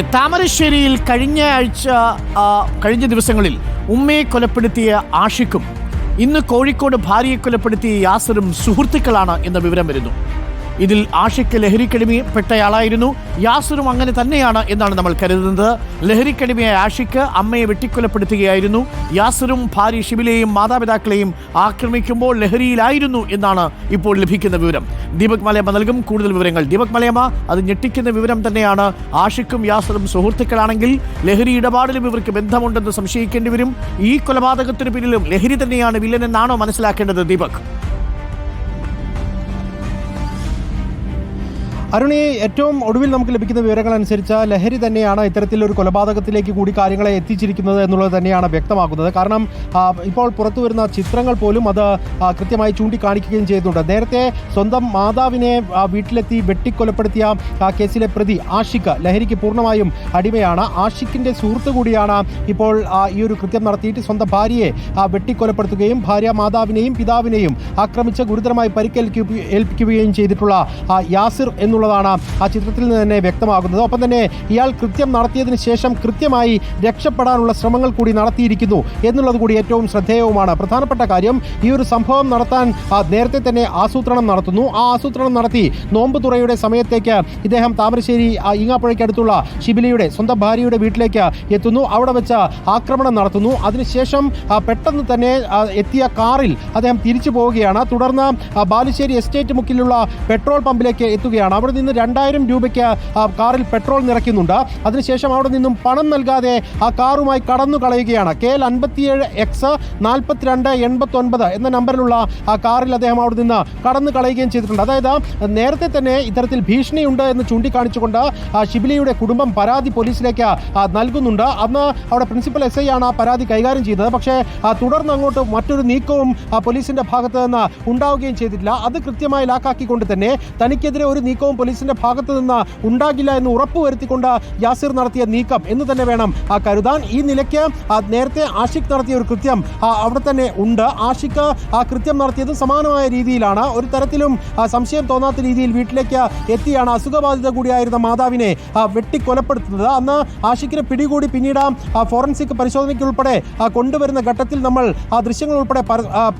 താമരശ്ശേരിയിൽ കഴിഞ്ഞ ആഴ്ച കഴിഞ്ഞ ദിവസങ്ങളിൽ ഉമ്മയെ കൊലപ്പെടുത്തിയ ആഷിക്കും ഇന്ന് കോഴിക്കോട് ഭാര്യയെ കൊലപ്പെടുത്തിയ യാസറും സുഹൃത്തുക്കളാണ് എന്ന വിവരം വരുന്നു. ഇതിൽ ആഷിഖ് ലഹരിക്കടിമപ്പെട്ടയാളായിരുന്നു യാസറും അങ്ങനെ തന്നെയാണ് എന്നാണ് നമ്മൾ കരുതുന്നത്. ലഹരിക്കടിമയായ ആഷിഖ് അമ്മയെ വെട്ടിക്കൊലപ്പെടുത്തുകയായിരുന്നു. യാസറും ഭാര്യ ഷിബിലെയും മാതാപിതാക്കളെയും ആക്രമിക്കുമ്പോൾ ലഹരിയിലായിരുന്നു എന്നാണ് ഇപ്പോൾ ലഭിക്കുന്ന വിവരം. ദീപക് മലയമ്മ നൽകും കൂടുതൽ വിവരങ്ങൾ. ദീപക് മലയമ്മ അത് ഞെട്ടിക്കുന്ന വിവരം തന്നെയാണ്. ആഷിഖും യാസറും സുഹൃത്തുക്കളാണെങ്കിൽ ലഹരി ഇടപാടിലും ഇവർക്ക് ബന്ധമുണ്ടെന്ന് സംശയിക്കേണ്ടി വരും. ഈ കൊലപാതകത്തിന് പിന്നിലും ലഹരി തന്നെയാണ് വില്ലൻ എന്നാണോ മനസ്സിലാക്കേണ്ടത് ദീപക്? അരുണി ഏറ്റവും ഒടുവിൽ നമുക്ക് ലഭിക്കുന്ന വിവരങ്ങൾ അനുസരിച്ച് ലഹരി തന്നെയാണ് ഇത്തരത്തിലൊരു കൊലപാതകത്തിലേക്ക് കൂടി കാര്യങ്ങളെ എത്തിച്ചിരിക്കുന്നത് എന്നുള്ളത് തന്നെയാണ് വ്യക്തമാക്കുന്നത് കാരണം ഇപ്പോൾ പുറത്തു വരുന്ന ചിത്രങ്ങൾ പോലും അത് കൃത്യമായി ചൂണ്ടിക്കാണിക്കുകയും ചെയ്യുന്നുണ്ട് നേരത്തെ സ്വന്തം മാതാവിനെ വീട്ടിലെത്തി വെട്ടിക്കൊലപ്പെടുത്തിയ കേസിലെ പ്രതി ആഷിഖ് ലഹരിക്ക് പൂർണമായും അടിമയാണ്. ആഷിഖിന്റെ സുഹൃത്ത് കൂടിയാണ് ഇപ്പോൾ ഈ ഒരു കൃത്യം നടത്തിയിട്ട് സ്വന്തം ഭാര്യയെ വെട്ടിക്കൊലപ്പെടുത്തുകയും ഭാര്യ മാതാവിനെയും പിതാവിനെയും ആക്രമിച്ച് ഗുരുതരമായി പരിക്കേൽപ്പിക്കുകയും ചെയ്തിട്ടുള്ള യാസിർ യാസിർ എന്നുള്ളതാണ് ആ ചിത്രത്തിൽ നിന്ന് തന്നെ വ്യക്തമാകുന്നത്. ഒപ്പം തന്നെ ഇയാൾ കൃത്യം നടത്തിയതിന് ശേഷം കൃത്യമായി രക്ഷപ്പെടാനുള്ള ശ്രമങ്ങൾ കൂടി നടത്തിയിരിക്കുന്നു എന്നുള്ളത് കൂടി ഏറ്റവും ശ്രദ്ധേയവുമാണ്. പ്രധാനപ്പെട്ട കാര്യം ഈ ഒരു സംഭവം നടത്താൻ നേരത്തെ തന്നെ ആസൂത്രണം നടത്തുന്നു. ആ ആസൂത്രണം നടത്തി നോമ്പ് തുറയുടെ സമയത്തേക്ക് ഇദ്ദേഹം താമരശ്ശേരി ഈങ്ങാപ്പുഴയ്ക്കടുത്തുള്ള ഷിബിലിയുടെ സ്വന്തം ഭാര്യയുടെ വീട്ടിലേക്ക് എത്തുന്നു. അവിടെ വെച്ച് ആക്രമണം നടത്തുന്നു. അതിനുശേഷം പെട്ടെന്ന് തന്നെ എത്തിയ കാറിൽ അദ്ദേഹം തിരിച്ചു പോവുകയാണ്. തുടർന്ന് ബാലുശ്ശേരി എസ്റ്റേറ്റ് മുക്കിലുള്ള പെട്രോൾ പമ്പിലേക്ക് എത്തുകയാണ്. അവിടെ നിന്ന് രണ്ടായിരം രൂപയ്ക്ക് കാറിൽ പെട്രോൾ നിറയ്ക്കുന്നുണ്ട്. അതിനുശേഷം അവിടെ നിന്നും പണം നൽകാതെ ആ കാറുമായി കടന്നു കളയുകയാണ്. കെ എൽ അൻപത്തിയേഴ് എക്സ് നാൽപ്പത്തിരണ്ട് എൺപത്തി ഒൻപത് എന്ന നമ്പറിലുള്ള ആ കാറിൽ അദ്ദേഹം അവിടെ നിന്ന് കടന്നു കളയുകയും ചെയ്തിട്ടുണ്ട്. അതായത് നേരത്തെ തന്നെ ഇത്തരത്തിൽ ഭീഷണിയുണ്ട് എന്ന് ചൂണ്ടിക്കാണിച്ചുകൊണ്ട് ഷിബിലിയുടെ കുടുംബം പരാതി പോലീസിലേക്ക് നൽകുന്നുണ്ട്. അന്ന് അവിടെ പ്രിൻസിപ്പൽ എസ് ഐ ആണ് ആ പരാതി കൈകാര്യം ചെയ്തത്. പക്ഷേ തുടർന്ന് അങ്ങോട്ട് മറ്റൊരു നീക്കവും പോലീസിന്റെ ഭാഗത്ത് നിന്ന് ഉണ്ടാവുകയും ചെയ്തിട്ടില്ല. അത് കൃത്യമായി ലാക്കാക്കിക്കൊണ്ട് തന്നെ തനിക്കെതിരെ ഒരു നീക്കവും പോലീസിന്റെ ഭാഗത്ത് നിന്ന് ഉണ്ടാകില്ല എന്ന് ഉറപ്പുവരുത്തിക്കൊണ്ട് യാസിർ നടത്തിയ നീക്കം. എന്ന് തന്നെ വേണം ആ, കരുതാൻ. ഈ നിലയ്ക്ക് ആ, നേരത്തെ ആഷിഖ് നടത്തിയ ഒരു കൃത്യം ആ, അവിടെ തന്നെ ഉണ്ട്. ആഷിഖ് ആ കൃത്യം നടത്തിയത് സമാനമായ രീതിയിലാണ്. ഒരു തരത്തിലും സംശയം തോന്നാത്ത രീതിയിൽ വീട്ടിലേക്ക് എത്തിയാണ്. അസുഖബാധിത കൂടിയായിരുന്ന മാതാവിനെ ആ, വെട്ടിക്കൊലപ്പെടുത്തുന്നത്. അന്ന് ആഷിഖിനെ പിടികൂടി പിന്നീട് ആ ഫോറൻസിക് പരിശോധനയ്ക്ക് ഉൾപ്പെടെ ആ, കൊണ്ടുവരുന്ന ഘട്ടത്തിൽ നമ്മൾ ആ ദൃശ്യങ്ങൾ ഉൾപ്പെടെ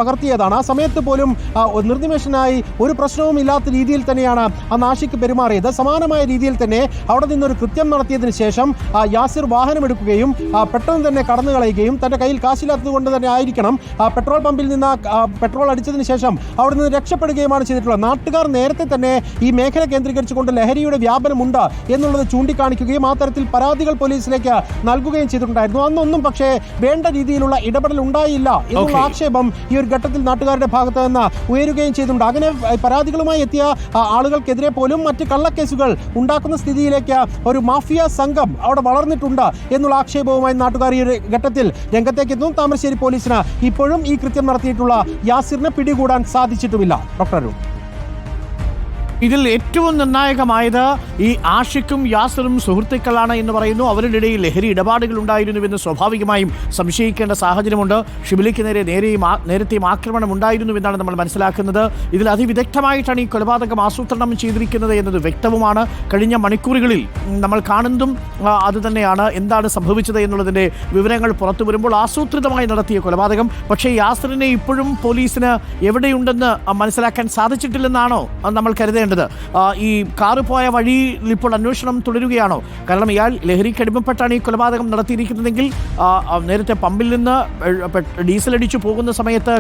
പകർത്തിയതാണ്. ആ സമയത്ത് പോലും ആ, നിർനിമേഷനായി ഒരു പ്രശ്നവും ഇല്ലാത്ത രീതിയിൽ തന്നെയാണ് അന്ന് ആഷിഖ് പെരുമാറിയത്. സമാനമായ രീതിയിൽ തന്നെ അവിടെ നിന്നൊരു കൃത്യം നടത്തിയതിന് ശേഷം യാസിർ വാഹനമെടുക്കുകയും പെട്ടെന്ന് തന്നെ കടന്നു കളയുകയും തന്റെ കയ്യിൽ കാശില്ലാത്തത് കൊണ്ട് തന്നെ ആയിരിക്കണം. പെട്രോൾ പമ്പിൽ നിന്ന് പെട്രോൾ അടിച്ചതിന് ശേഷം അവിടെ നിന്ന് രക്ഷപ്പെടുകയുമാണ് ചെയ്തിട്ടുള്ളത്. നാട്ടുകാർ നേരത്തെ തന്നെ ഈ മേഖല കേന്ദ്രീകരിച്ചുകൊണ്ട് ലഹരിയുടെ വ്യാപനമുണ്ട് എന്നുള്ളത് ചൂണ്ടിക്കാണിക്കുകയും ആ തരത്തിൽ പരാതികൾ പോലീസിലേക്ക് നൽകുകയും ചെയ്തിട്ടുണ്ടായിരുന്നു. അന്നൊന്നും പക്ഷേ വേണ്ട രീതിയിലുള്ള ഇടപെടൽ ഉണ്ടായില്ല എന്നുള്ള ആക്ഷേപം ഈ ഒരു ഘട്ടത്തിൽ നാട്ടുകാരുടെ ഭാഗത്ത് നിന്ന് ഉയരുകയും ചെയ്തിട്ടുണ്ട്. അങ്ങനെ പരാതികളുമായി എത്തിയ ആളുകൾക്കെതിരെ പോലും മറ്റ് കള്ളക്കേസുകൾ ഉണ്ടാക്കുന്ന സ്ഥിതിയിലേക്ക് ഒരു മാഫിയ സംഘം അവിടെ വളർന്നിട്ടുണ്ട് എന്നുള്ള ആക്ഷേപവുമായി നാട്ടുകാർ ഈ ഘട്ടത്തിൽ രംഗത്തേക്ക് എത്തുന്നു താമരശ്ശേരി പോലീസിന് ഇപ്പോഴും ഈ കൃത്യം നടത്തിയിട്ടുള്ള യാസിറിനെ പിടികൂടാൻ സാധിച്ചിട്ടുമില്ല. ഡോക്ടർ അരുൺ. ഇതിൽ ഏറ്റവും നിർണായകമായത് ഈ ആഷിഖും യാസറും സുഹൃത്തുക്കളാണ് എന്ന് പറയുന്നു. അവരുടെ ഇടയിൽ ലഹരി ഇടപാടുകൾ ഉണ്ടായിരുന്നുവെന്ന് സ്വാഭാവികമായും സംശയിക്കേണ്ട സാഹചര്യമുണ്ട്. ഷിബിലിക്ക് നേരെ നേരെയും നേരത്തെയും ആക്രമണം ഉണ്ടായിരുന്നുവെന്നാണ് നമ്മൾ മനസ്സിലാക്കുന്നത്. ഇതിൽ അതിവിദഗ്ധമായിട്ടാണ് ഈ കൊലപാതകം ആസൂത്രണം ചെയ്തിരിക്കുന്നത് എന്നത് വ്യക്തവുമാണ്. കഴിഞ്ഞ മണിക്കൂറുകളിൽ നമ്മൾ കാണുന്നതും അത് തന്നെയാണ്. എന്താണ് സംഭവിച്ചത് എന്നുള്ളതിന്റെ വിവരങ്ങൾ പുറത്തു വരുമ്പോൾ ആസൂത്രിതമായി നടത്തിയ കൊലപാതകം. പക്ഷേ യാസറിനെ ഇപ്പോഴും പോലീസിന് എവിടെയുണ്ടെന്ന് മനസ്സിലാക്കാൻ സാധിച്ചിട്ടില്ലെന്നാണോ നമ്മൾ കരുതേണ്ടത്? ആ, ഈ കാറ് പോയ വഴിയിൽ ഇപ്പോൾ അന്വേഷണം തുടരുകയാണോ? കാരണം ഇയാൾ ലഹരിക്ക് അടിമപ്പെട്ടാണ് ഈ കൊലപാതകം നടത്തിയിരിക്കുന്നതെങ്കിൽ നേരത്തെ പമ്പിൽ നിന്ന് ഡീസൽ അടിച്ചു പോകുന്ന സമയത്ത്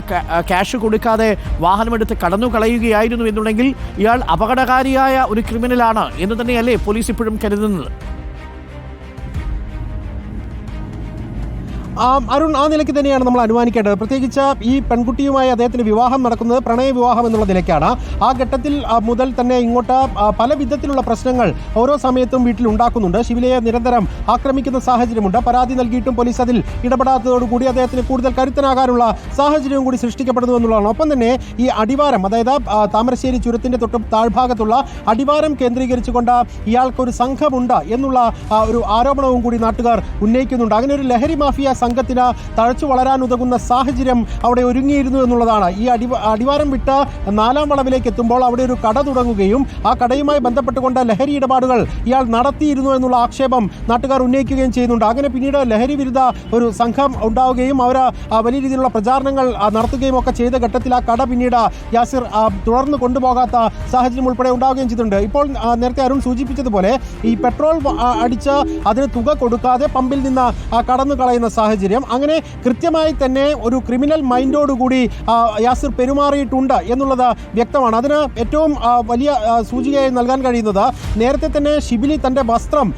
ക്യാഷ് കൊടുക്കാതെ വാഹനമെടുത്ത് കടന്നു കളയുകയായിരുന്നു എന്നുണ്ടെങ്കിൽ ഇയാൾ അപകടകാരിയായ ഒരു ക്രിമിനലാണ് എന്ന് തന്നെയല്ലേ പോലീസ് ഇപ്പോഴും കരുതുന്നത്. അരുൺ ആ നിലയ്ക്ക് തന്നെയാണ് നമ്മൾ അനുമാനിക്കേണ്ടത്. പ്രത്യേകിച്ച് ഈ പെൺകുട്ടിയുമായി അദ്ദേഹത്തിന് വിവാഹം നടക്കുന്നത് പ്രണയ വിവാഹം എന്നുള്ള നിലയ്ക്കാണ്. ആ ഘട്ടത്തിൽ മുതൽ തന്നെ ഇങ്ങോട്ട് പല വിധത്തിലുള്ള പ്രശ്നങ്ങൾ ഓരോ സമയത്തും വീട്ടിൽ ഉണ്ടാക്കുന്നുണ്ട്. ശിവലയെ നിരന്തരം ആക്രമിക്കുന്ന സാഹചര്യമുണ്ട്. പരാതി നൽകിയിട്ടും പോലീസ് അതിൽ ഇടപെടാത്തതോടുകൂടി അദ്ദേഹത്തിന് കൂടുതൽ കരുത്തനാകാനുള്ള സാഹചര്യവും കൂടി സൃഷ്ടിക്കപ്പെടുന്നു എന്നുള്ളതാണ്. ഒപ്പം തന്നെ ഈ അടിവാരം അതായത് താമരശ്ശേരി ചുരത്തിന്റെ തൊട്ട് താഴ്ഭാഗത്തുള്ള അടിവാരം കേന്ദ്രീകരിച്ചുകൊണ്ട് ഇയാൾക്കൊരു സംഘമുണ്ട് എന്നുള്ള ഒരു ആരോപണവും കൂടി നാട്ടുകാർ ഉന്നയിക്കുന്നുണ്ട്. അങ്ങനെ ഒരു ലഹരി മാഫിയ സംഘത്തിന് തഴച്ചു വളരാൻ ഉതകുന്ന സാഹചര്യം അവിടെ ഒരുങ്ങിയിരുന്നു എന്നുള്ളതാണ്. ഈ അടി അടിവാരം വിട്ട് നാലാം വളവിലേക്ക് എത്തുമ്പോൾ അവിടെ ഒരു കട തുടങ്ങുകയും ആ കടയുമായി ബന്ധപ്പെട്ടുകൊണ്ട് ലഹരി ഇടപാടുകൾ ഇയാൾ നടത്തിയിരുന്നു എന്നുള്ള ആക്ഷേപം നാട്ടുകാർ ഉന്നയിക്കുകയും ചെയ്യുന്നുണ്ട്. അങ്ങനെ പിന്നീട് ലഹരി വിരുദ്ധ ഒരു സംഘം ഉണ്ടാവുകയും അവർ വലിയ രീതിയിലുള്ള പ്രചാരണങ്ങൾ നടത്തുകയും ഒക്കെ ചെയ്ത ഘട്ടത്തിൽ ആ കട പിന്നീട് യാസിർ തുടർന്ന് കൊണ്ടുപോകാത്ത സാഹചര്യം ഉൾപ്പെടെ ഉണ്ടാവുകയും ചെയ്തിട്ടുണ്ട്. ഇപ്പോൾ നേരത്തെ അരുൺ സൂചിപ്പിച്ചതുപോലെ ഈ പെട്രോൾ അടിച്ച് അതിന് തുക കൊടുക്കാതെ പമ്പിൽ നിന്ന് കടന്നു കളയുന്ന സാഹചര്യം അങ്ങനെ കൃത്യമായി തന്നെ ഒരു ക്രിമിനൽ മൈൻഡോടുകൂടി യാസിർ പെരുമാറിയിട്ടുണ്ട് എന്നുള്ളത് വ്യക്തമാണ്. അതിന് ഏറ്റവും വലിയ സൂചികയായി നൽകാൻ കഴിയുന്നത് നേരത്തെ തന്നെ ഷിബിലി തന്റെ വസ്ത്രം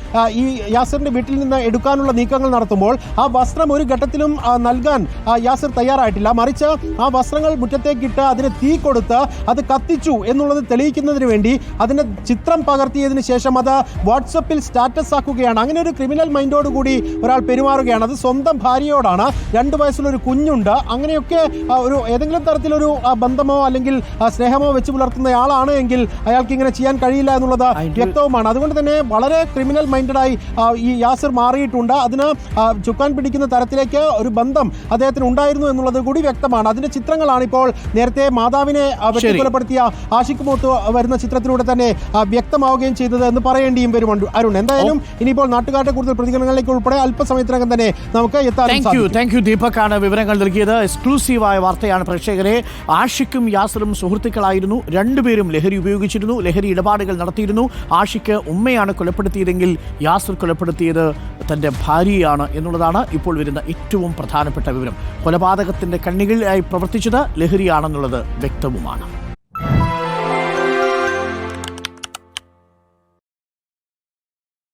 ഈ യാസിറിന്റെ വീട്ടിൽ നിന്ന് എടുക്കാനുള്ള നീക്കങ്ങൾ നടത്തുമ്പോൾ ആ വസ്ത്രം ഒരു ഘട്ടത്തിലും നൽകാൻ യാസിർ തയ്യാറായിട്ടില്ല. മറിച്ച് ആ വസ്ത്രങ്ങൾ മുറ്റത്തേക്കിട്ട് അതിന് തീ കൊടുത്ത് അത് കത്തിച്ചു എന്നുള്ളത് തെളിയിക്കുന്നതിന് വേണ്ടി അതിന്റെ ചിത്രം പകർത്തിയതിന് ശേഷം അത് വാട്സപ്പിൽ സ്റ്റാറ്റസ് ആക്കുകയാണ് അങ്ങനെ ഒരു ക്രിമിനൽ മൈൻഡോടുകൂടി ഒരാൾ പെരുമാറുകയാണ്. അത് സ്വന്തം ഭാര്യയോടാണ്. രണ്ട് വയസ്സുള്ളൊരു കുഞ്ഞുണ്ട്. അങ്ങനെയൊക്കെ ഒരു ഏതെങ്കിലും തരത്തിലൊരു ബന്ധമോ അല്ലെങ്കിൽ സ്നേഹമോ വെച്ച് പുലർത്തുന്നയാളാണ് എങ്കിൽ അയാൾക്ക് ഇങ്ങനെ ചെയ്യാൻ കഴിയില്ല എന്നുള്ളത് വ്യക്തവുമാണ്. അതുകൊണ്ട് തന്നെ വളരെ ക്രിമിനൽ മൈൻഡഡായി ഈ യാസിർ മാറിയിട്ടുണ്ട്. അതിന് ചുക്കാൻ പിടിക്കുന്ന തരത്തിലേക്ക് ഒരു ബന്ധം അദ്ദേഹത്തിന് ഉണ്ടായിരുന്നു എന്നുള്ളത് കൂടി വ്യക്തമാണ്. അതിന്റെ ചിത്രങ്ങളാണ് ഇപ്പോൾ നേരത്തെ മാതാവിനെ വ്യക്തിപരപ്പെടുത്തിയ വെട്ടിക്കൊലപ്പെടുത്തിയ ആഷിഖ് മോത്ത് വരുന്ന ചിത്രത്തിലൂടെ തന്നെ വ്യക്തമാവുകയും ചെയ്തത് എന്ന് പറയേണ്ടിയും വരുമുണ്ട്. അരുൺ എന്തായാലും ഇനിയിപ്പോൾ നാട്ടുകാരുടെ കൂടുതൽ പ്രതികരണങ്ങളിലേക്ക് ഉൾപ്പെടെ അല്പസമയത്തിനകം തന്നെ നമുക്ക് താങ്ക് യു താങ്ക് യു ദീപക്കാണ് വിവരങ്ങൾ നൽകിയത്. എക്സ്ക്ലൂസീവായ വാർത്തയാണ് പ്രേക്ഷകരെ. ആഷിഖും യാസറും സുഹൃത്തുക്കളായിരുന്നു. രണ്ടുപേരും ലഹരി ഉപയോഗിച്ചിരുന്നു. ലഹരി ഇടപാടുകൾ നടത്തിയിരുന്നു. ആഷിക്ക് ഉമ്മയാണ് കൊലപ്പെടുത്തിയതെങ്കിൽ യാസർ കൊലപ്പെടുത്തിയത് തന്റെ ഭാര്യയാണ് എന്നുള്ളതാണ് ഇപ്പോൾ വരുന്ന ഏറ്റവും പ്രധാനപ്പെട്ട വിവരം. കൊലപാതകത്തിന്റെ കണ്ണികളിലായി പ്രവർത്തിച്ചത് ലഹരിയാണെന്നുള്ളത് വ്യക്തവുമാണ്.